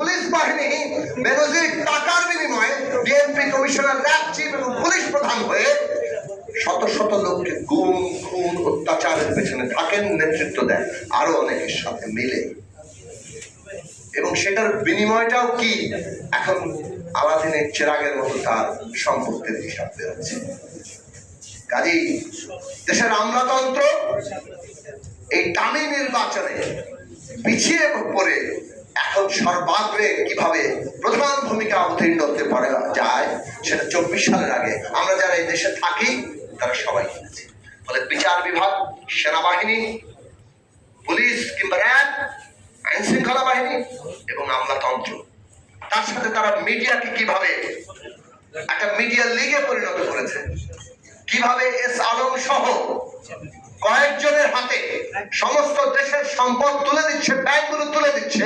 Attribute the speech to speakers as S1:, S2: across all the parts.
S1: Police বাহিনী বেনজির টাকার বিনিময়ে বিএনপি কমিশনার র্যাব চিফ এবং পুলিশ প্রধান হয়ে শত শত লোককে গুম, খুন, অত্যাচারের পেছনে থাকেন, নেতৃত্ব দেন। আরও অনেকের সাথে মিলে। এবং সেটার বিনিময়টাও কি? এখন আলাদিনের চেরাগের মতো তার সম্পত্তির হিসাব বেরোচ্ছে। কাজেই দেশের আমলাতন্ত্র এই দামি নির্বাচনে পিছিয়ে পড়ে এখন সর্বাগ্রে কীভাবে প্রধান ভূমিকা অবতীর্ণ হতে পারে যায়, সেটা চব্বিশ সালের আগে আমরা যারা এই দেশে থাকি, তারা সবাই জেনেছি। ফলে বিচার বিভাগ, সেনাবাহিনী, পুলিশ কিংবা র্যাব আইন শৃঙ্খলা বাহিনী এবং আমলাতন্ত্র, তার সাথে তারা মিডিয়াকে কীভাবে, একটা মিডিয়া লিগে পরিণত করেছে, কীভাবে এস আলম সহ কয়েকজনের হাতে সমস্ত দেশের সম্পদ তুলে দিচ্ছে ব্যাংকগুলো তুলে দিচ্ছে।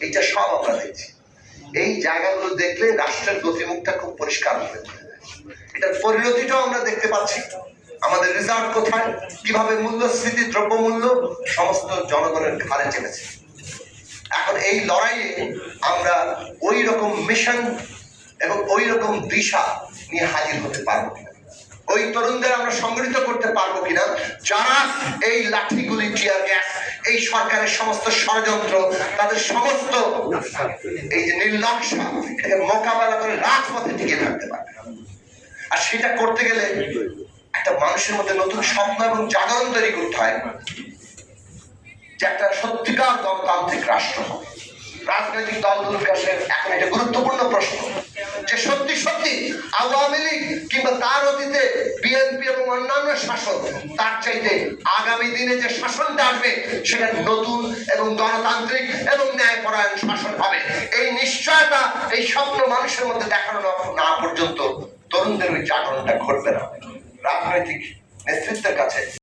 S1: এইটা সব আমরা দেখছি। এই জায়গাগুলো দেখলে রাষ্ট্রের গতিমুখটা খুব পরিষ্কার হবে। এটার পরিণতিটাও আমরা দেখতে পাচ্ছি। আমাদের রিজার্ভ কোথায়? কীভাবে মূল্যস্ফীতি, দ্রব্যমূল্য সমস্ত জনগণের ঘাড়ে চেপেছে। এখন এই লড়াইয়ে আমরা ওই রকম মিশন এবং ওই রকম দিশা নিয়ে হাজির হতে পারব। ওই তরুণদের আমরা সংগঠিত করতে পারব কিনা? যারা এই লাঠিগুলি টিয়ার গ্যাস এই সরকারের সমস্ত ষড়যন্ত্র, তাদের সমস্ত এই যে নির্লক্ষা এটাকে মোকাবেলা করে রাজপথে টিকে থাকতে পারবে আর সেটা করতে গেলে একটা মানুষের মধ্যে নতুন স্বপ্ন এবং জাগরণ তৈরি করতে হয় যে একটা সত্যিকার গণতান্ত্রিক রাষ্ট্র রাজনৈতিক দলগুলোর কাছে এখন এটা গুরুত্বপূর্ণ প্রশ্ন। যে সত্যি সত্যি আওয়ামী লীগ কিংবা তার অতীতে বিএনপি এবং অন্যান্য শাসন তার চাইতে আগামী দিনে যে শাসনটা আসবে, সেটা নতুন এবং গণতান্ত্রিক এবং ন্যায়পরায়ণ শাসন হবে। এই নিশ্চয়তা, এই স্বপ্ন মানুষের মধ্যে দেখানো না- পর্যন্ত তরুণদের ওই জাগরণটা ঘটবে না। রাজনৈতিক নেতৃত্বের কাছে